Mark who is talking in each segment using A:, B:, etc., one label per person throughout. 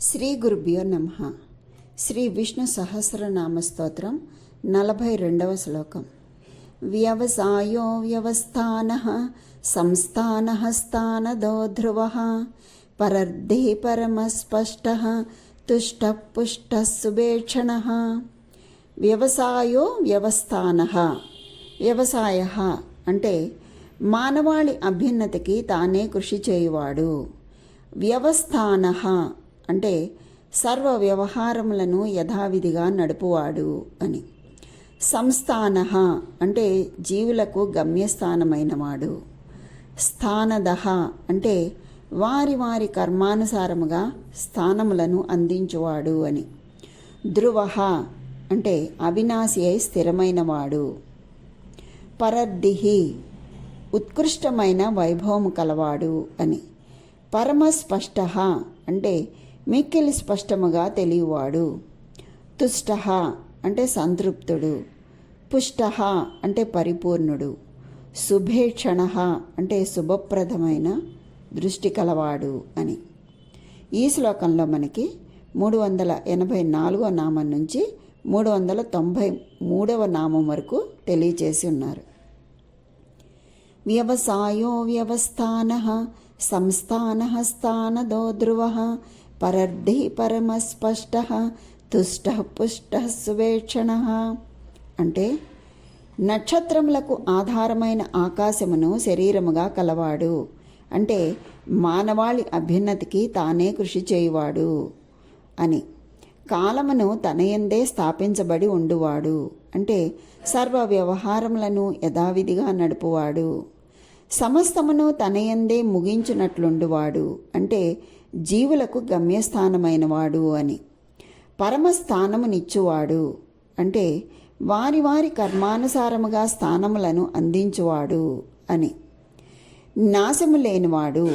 A: శ్రీ గురుభ్యో నమ. శ్రీ విష్ణు సహస్రనామ స్తోత్రం నలభై రెండవ శ్లోకం. వ్యవసాయో వ్యవస్థాన సంస్థాన స్థానదో ధ్రువ పరర్ధి పరమస్పష్ట తుష్ట పుష్ట సుభేక్షణ. వ్యవసాయో వ్యవస్థాన. వ్యవసాయ అంటే మానవాళి అభ్యున్నతికి తానే కృషి చేయువాడు. వ్యవస్థాన అంటే సర్వ వ్యవహారములను యథావిధిగా నడుపువాడు అని. సంస్థాన అంటే జీవులకు గమ్యస్థానమైనవాడు. స్థానద అంటే వారి వారి కర్మానుసారముగా స్థానములను అందించువాడు అని. ధ్రువ అంటే అవినాశి అయి స్థిరమైనవాడు. పరర్దిహి ఉత్కృష్టమైన వైభవము కలవాడు అని. పరమస్పష్ట అంటే మిక్కిలి స్పష్టముగా తెలియవాడు. తుష్ట అంటే సంతృప్తుడు. పుష్ట అంటే పరిపూర్ణుడు. శుభేక్షణ అంటే శుభప్రదమైన దృష్టి కలవాడు అని. ఈ శ్లోకంలో మనకి మూడు వందల ఎనభై నాలుగో నామం నుంచి మూడు వందల తొంభై మూడవ నామం వరకు తెలియచేసి ఉన్నారు. వ్యవసాయో వ్యవస్థాన సంస్థాన స్థానదో ధ్రువ పరర్ధి పరమస్పష్ట తుష్ట పుష్ట సువేక్షణ. అంటే నక్షత్రములకు ఆధారమైన ఆకాశమును శరీరముగా కలవాడు. అంటే మానవాళి అభ్యున్నతికి తానే కృషి చేయువాడు అని. కాలమును తనయందే స్థాపించబడి ఉండువాడు. అంటే సర్వ వ్యవహారములను యథావిధిగా నడుపువాడు. సమస్తమును తనయందే ముగించినట్లుండువాడు. అంటే జీవులకు గమ్యస్థానమైనవాడు అని. పరమస్థానమునిచ్చువాడు. అంటే వారి వారి కర్మానుసారముగా స్థానములను అందించువాడు అని. నాశము లేనివాడు.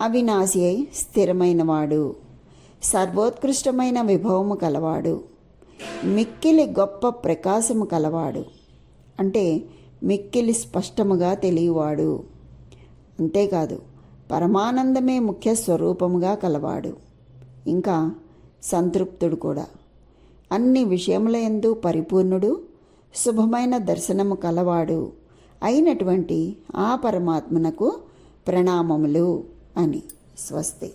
A: అవినాశి అయి స్థిరమైనవాడు. సర్వోత్కృష్టమైన విభవము కలవాడు. మిక్కిలి గొప్ప ప్రకాశము కలవాడు. అంటే మిక్కిలి స్పష్టముగా తెలియవాడు. అంతేకాదు పరమానందమే ముఖ్య స్వరూపముగా కలవాడు. ఇంకా సంతృప్తుడు కూడా. అన్ని విషయముల ఎందు పరిపూర్ణుడు శుభమైన దర్శనము కలవాడు అయినటువంటి ఆ పరమాత్మనకు ప్రణామములు అని స్వస్తి.